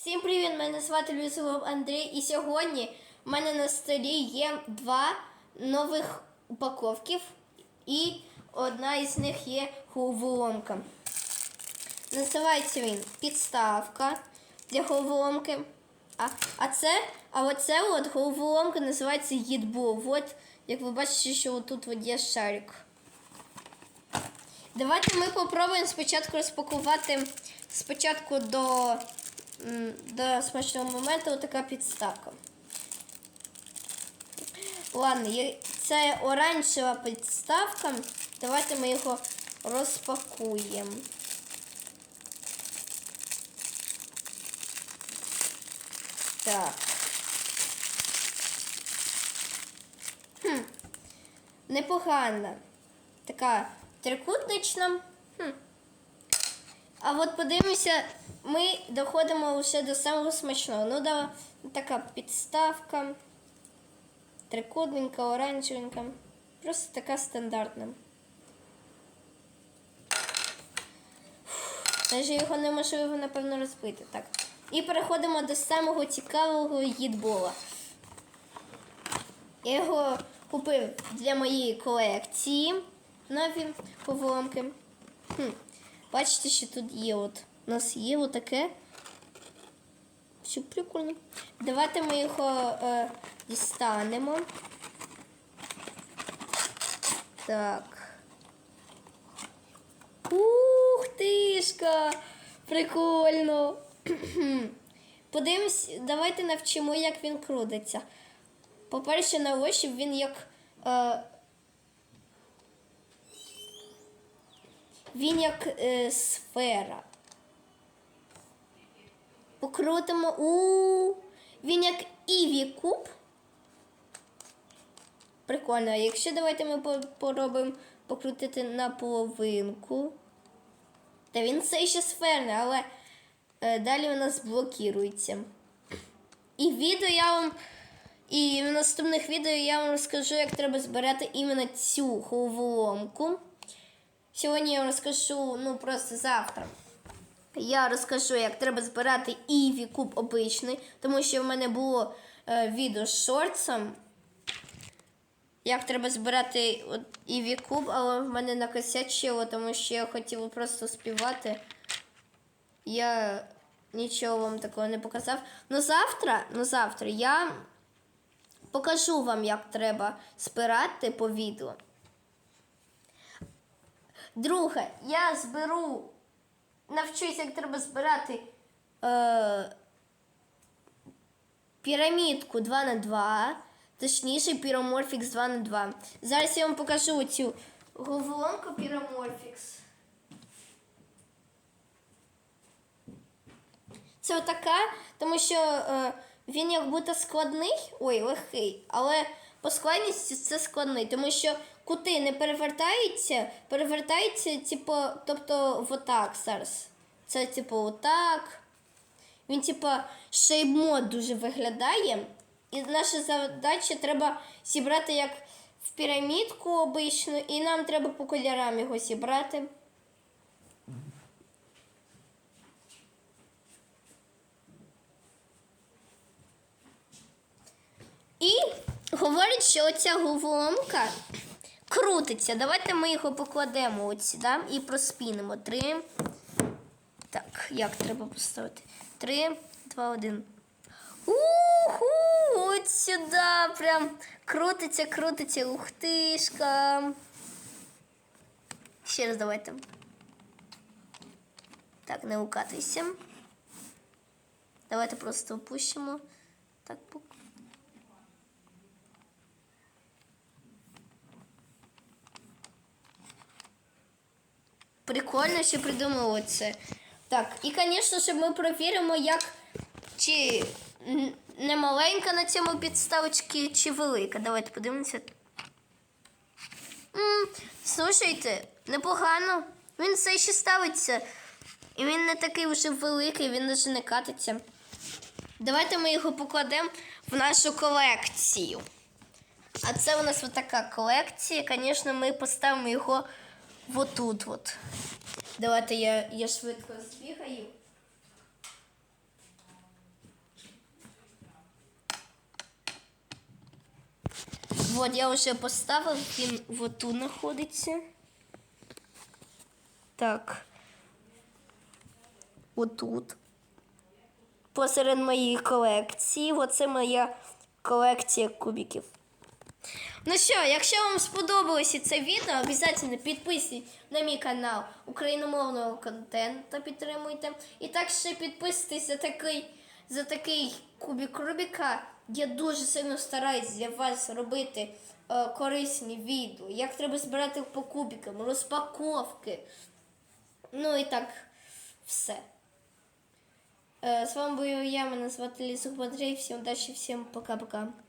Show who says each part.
Speaker 1: Всім привіт! Мене звати Люсилов Андрій, і сьогодні в мене на столі є два нових упаковків, і одна із них є головоломка. Називається він підставка для головоломки. А, а це, а оце от головоломка називається їдбол. От, як ви бачите, що тут є шарик. Давайте ми попробуємо спочатку розпакувати спочатку до, до смачного моменту така підставка. Ладно, це оранжева підставка. Давайте ми його розпакуємо. Так. Хм. Непогана. Така трикутнична. Хм. А от подивимося, ми доходимо лише до самого смачного. Ну, да, така підставка. Трикутненька, оранжевенька. Просто така стандартна. Навіть його неможливо, напевно, розбити. Так. І переходимо до самого цікавого їдбола. Я його купив для моєї колекції нові головоломки. Хм. Бачите, що тут є от. У нас є отаке. Все прикольно. Давайте ми його е, дістанемо. Так. Ух тишка! Прикольно. Подивимось, давайте навчимо, як він крутиться. По-перше, на ощупь він як. Е, він як е, сфера. Покрутимо. У він як Іві куб. Прикольно. А якщо давайте ми по- поробимо покрутити на половинку. Та він все ще сферний, але е, далі у нас блокірується. І відео я вам. І в наступних відео я вам розкажу, як треба збирати іменно цю головоломку. Сьогодні я розкажу, ну просто завтра. Я розкажу, як треба збирати Іві куб обичний, тому що в мене було е, відео з шортсом. Як треба збирати от, Іві куб, але в мене накосячило, тому що я хотіла просто співати. Я нічого вам такого не показав. Ну завтра, ну завтра я покажу вам, як треба збирати по відео. Друге, я зберу, навчусь, як треба збирати е, пірамідку 2 на 2 точніше піроморфікс 2 на 2 Зараз я вам покажу цю головоломку піроморфікс. Це отака, тому що е, він як будто складний, ой, легкий, але по складності це складний, тому що кути не перевертаються, перевертаються, типу, тобто отак зараз. Це, типу, отак. Він, типу, шейбмод дуже виглядає. І наша задача треба зібрати як в пірамідку обичну, і нам треба по кольорам його зібрати. І говорять, що оця головоломка крутиться. Давайте ми його покладемо от сюди і проспінимо. Три. Так, як треба поставити? Три, два, один. Уху! От сюди прям крутиться, крутиться. Ух тишка. Ще раз давайте. Так, не укатуйся. Давайте просто опущимо. Так, Прикольно, що придумали це. Так, і, звісно ж, ми перевіримо, як чи не маленька на цьому підставочці, чи велика. Давайте подивимося. м слушайте, непогано. Він все ще ставиться. І він не такий вже великий, він навіть не катиться. Давайте ми його покладемо в нашу колекцію. А це у нас така колекція. Звісно, ми поставимо його Вот тут от. Давайте я, я швидко збігаю. От, я вже поставив, він вот тут знаходиться. Так. Отут. Посеред моєї колекції. Оце моя колекція кубиків. Ну що, якщо вам сподобалося це відео, обов'язково підписуйтесь на мій канал україномовного контенту, підтримуйте. І також підписуйтесь за такий, за такий кубик Рубіка. Я дуже сильно стараюсь для вас робити е, корисні відео, як треба збирати по кубикам, розпаковки. Ну і так, все. Е, З вами був я, мене звати Лісух Батрей. Всім удачі, всім пока-пока.